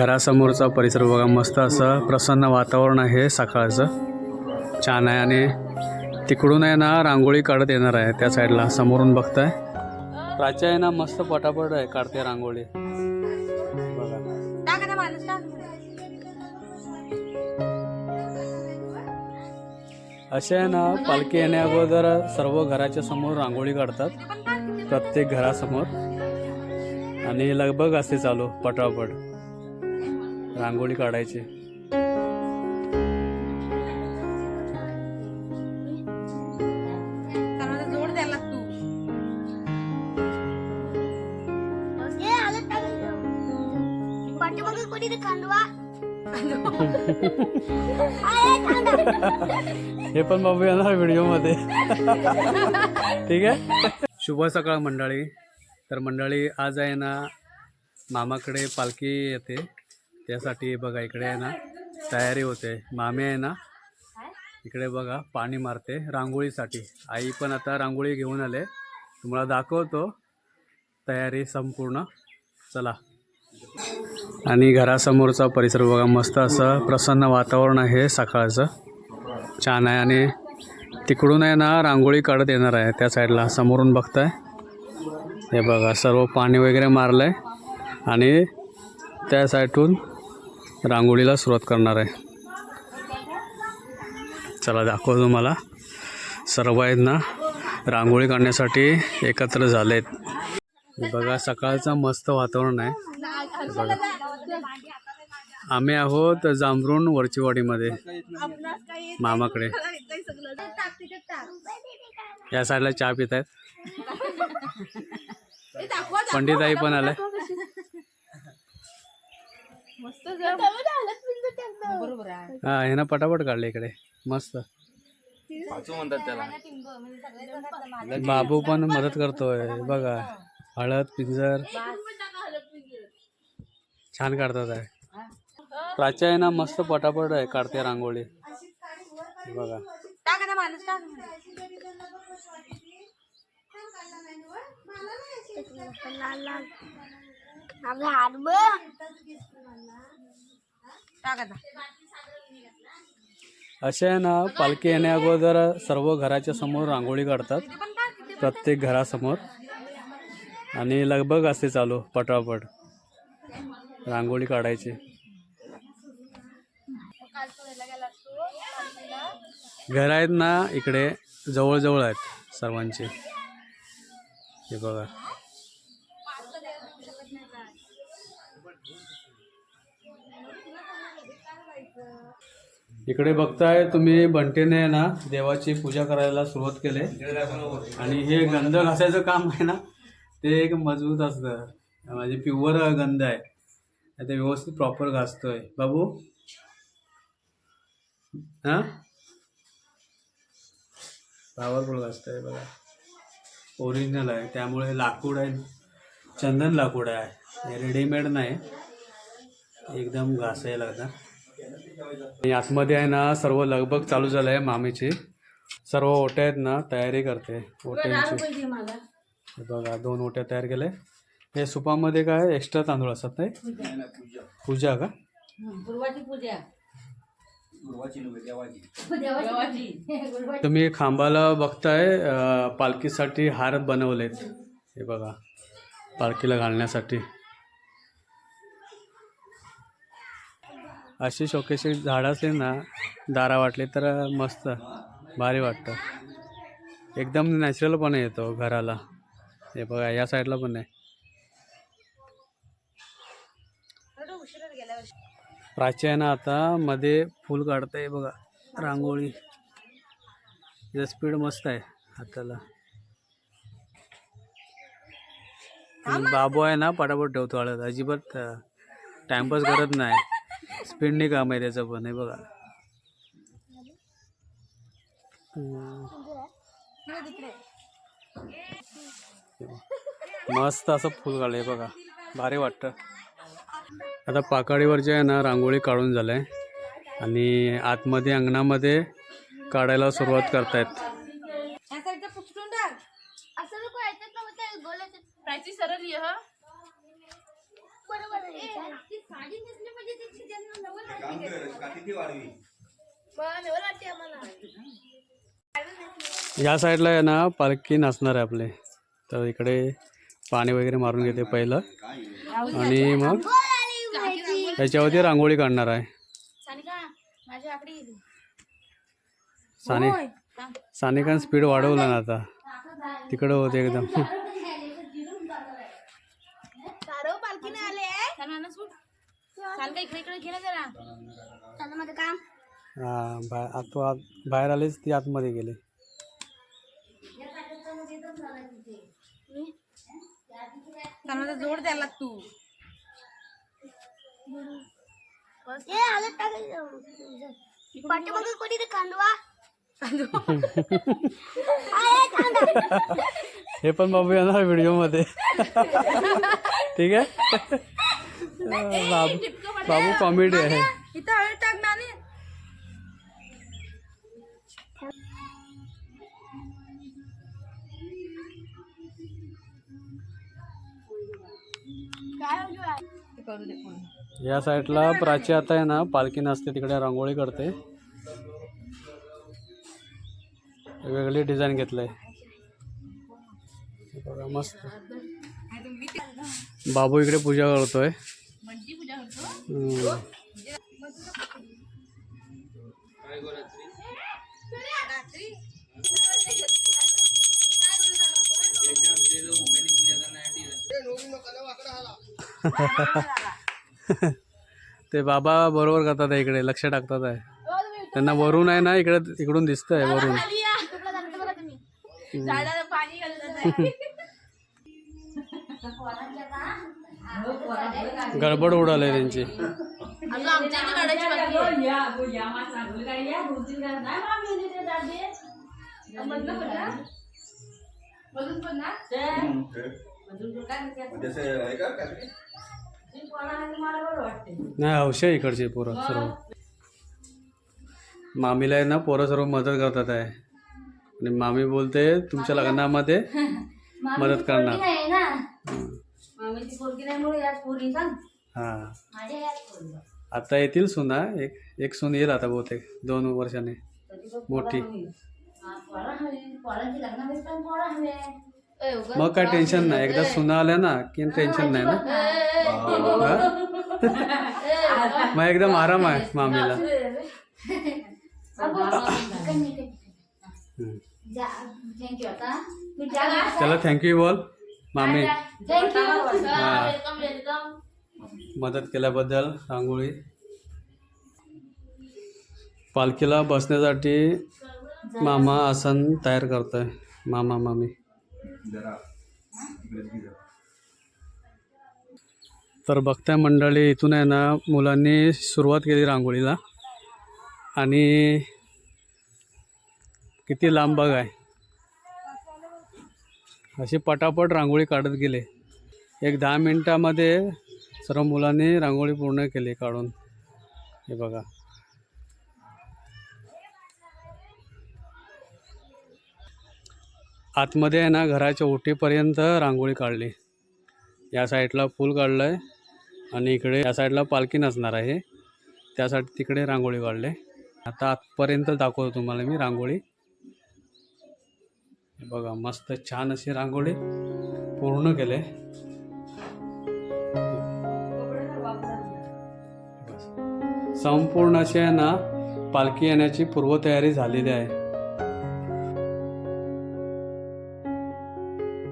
घरासमोरचा परिसर बघा मस्त असं प्रसन्न वातावरण आहे सकाळचं. छान आहे आणि तिकडून आहे ना रांगोळी काढत येणार आहे त्या साईडला समोरून बघताय. प्राच्या आहे ना मस्त पटापट आहे काढते रांगोळी. असे आहे ना पालखी येण्या अगोदर सर्व घराच्या समोर रांगोळी काढतात प्रत्येक घरासमोर. आणि लगबग असते चालू पटापट. रांगोळी काढायची. हे पण बाबू येणार व्हिडिओमध्ये. ठीक आहे? शुभ सकाळ मंडळी. तर मंडळी आज आहे ना मामाकडे पालखी येते. त्यासाठी बघा इकडे आहे ना तयारी होते. मामे आहे ना इकडे बघा पाणी मारते रांगोळीसाठी. आई पण आता रांगोळी घेऊन आले. तुम्हाला दाखवतो. तयारी संपूर्ण. चला. आणि घरासमोरचा परिसर बघा मस्त असं प्रसन्न वातावरण आहे सकाळचं. छान आहे. आणि तिकडून आहे ना रांगोळी काढत येणार आहे त्या साईडला. समोरून बघताय. हे बघा सर्व पाणी वगैरे मारलं आहे आणि त्या साईडून रांगोळीला सुरुवात करणार आहे. चला दाखवतो तुम्हाला. सर्व आहेत ना रांगोळी काढण्यासाठी एकत्र झाले आहेत बघा सकाळचं मस्त वातावरण आहे. बघा. आम्ही आहोत जांभरुण वरचीवाडीमध्ये मामाकडे. या साईडला चहा पित आहेत पंडिताई पण आलाय. बरोबर आहे. हा हे ना पटापट काढले इकडे. मस्त. बाबू पण मदत करतोय बघा. हळद पिंजर. छान काढतात आहे. प्राच्या आहे ना मस्त पटापट आहे काढते रांगोळी. हे बघा. टाका ना माणूस टाक. लाल लाल. आपला हात असे आहे ना पालखी येण्या अगोदर सर्व घराच्या समोर रांगोळी काढतात. प्रत्येक घरासमोर. आणि लगबग असते चालू पटापट. रांगोळी काढायची. घर आहेत ना इकडे जवळजवळ आहेत सर्वांचे. हे बघा. इकडे बघताय तुम्ही बंटेने ना देवाची पूजा करायला सुरुवात केली. आणि हे गंध घासायचं काम आहे ना ते एक मजबूत असतं. म्हणजे प्युअर गंध आहे. ते व्यवस्थित प्रॉपर घासतोय. बाबू? हा? पॉवरफुल घासतोय बघा. ओरिजिनल आहे. त्यामुळे लाकूड आहे. चंदन लाकूड आहे. रेडीमेड नाही. एकदम घासायला लागतं. आणि आतमध्ये आहे ना सर्व लगबग चालू झालं आहे मामीची. सर्व ओट्या आहेत ना तयारी करते ओट्यांची. हे बघा दोन ओट्या तयार केले हे सुपामध्ये काय एक्स्ट्रा तांदूळ असतात नाही? पूजा. का? तुम्ही खांबाला बघताय पालखीसाठी हार बनवलेत. हे बघा पालखीला घालण्यासाठी. अशी शोकेशी झाडं असली ना दारा वाटली तर मस्त भारी वाटतं. एकदम नॅचरलपणे येतो घराला. हे बघा या साईडला पण आहे. प्राचीन आहे ना आता मध्ये फुल आहे बघा रांगोळी. स्पीड मस्त आहे हाताला. बाबू आहे ना पटापट ठेवतो हळद. अजिबात टाइमपास करत नाही. स्पीडने काम आहे त्याचं पण हे बघा. मस्त असं फुल काढलंय बघा. भारी वाटतं. आता पाकाडीवर जे आहे ना रांगोळी काढून झालं आहे आणि आतमध्ये अंगणामध्ये काढायला सुरुवात करतायत. या साईडचा पुसटून टाक असं नको याच्यात नव्हतं गोलाचं प्राची सरळ नेसली या साईडला आहे ना पालखी नाचणार आहे आपले. तर इकडे पाणी वगैरे मारून घेते पहिलं. आणि मग त्याच्यावरती रांगोळी काढणार आहे. साने सानिकान स्पीड वाढवला ना आता. तिकडं होते एकदम. सारव पालखीने आले. चाल सूट. चाल का इकडे इकडे गेला जरा. माझं काम. हा बा आत आत बाहेर आलेच ती आतमध्ये गेले. जोड द्यायला तू. ए आलं टाकायचं पाठीमागे कोणी ते कांदवा? आहे कांदा हे पण बाबू येणार व्हिडिओमध्ये. ठीक आहे बाबू बाबू कॉमेडी आहे या साईडला प्राची आता आहे ना पालखी नसते तिकडे रांगोळी करते. वेगळी डिझाईन घेतलंय. मस्त. बाबू इकडे पूजा करतोय. पूजा करतो. हम्म. ते बाबा बरोबर करतात आहे इकडे लक्ष टाकतात आहे. त्यांना वरून आहे ना इकडे इकडून वरून. झाडाला पाणी घालत गडबड उडाली त्यांची. नाही हौशी आहे इकडची पोरं सर्व. मामीला आहे ना पोरं सर्व मदत करतात आहे. आणि मामी बोलते तुमच्या लग्नामध्ये मदत करणार. हा. आता येतील सुना एक एक सून येईल आता बहुतेक दोन वर्षाने. मोठी. मग काय टेन्शन नाही. एकदा सुना आल्या ना की टेन्शन नाही ना? मग एकदम आराम आहे मामीला. थँक्यू आता. चला थँक्यू बोल. मामी. थँक्यू हा. वेलकम वेलकम मदत केल्याबद्दल रांगोळी पालखीला बसण्यासाठी मामा आसन तयार करतोय. मामा मामी. तर बघताय मंडळी इथून आहे ना मुलांनी सुरुवात केली रांगोळीला. आणि किती लांब बघ आहे. अशी पटापट रांगोळी काढत गेले. एक दहा मिनटामध्ये सर्व मुलांनी रांगोळी पूर्ण केली काढून. हे बघा. आतमध्ये आहे ना घराच्या ओटीपर्यंत रांगोळी काढली. या साईडला फूल काढलं आहे आणि इकडे या साईडला पालखी नसणार आहे. त्यासाठी तिकडे रांगोळी काढले. आता आतपर्यंत दाखवतो तुम्हाला मी रांगोळी. बघा मस्त छान अशी रांगोळी पूर्ण केले. संपूर्ण अशी आहे ना पालखी येण्याची पूर्वतयारी झालेली आहे.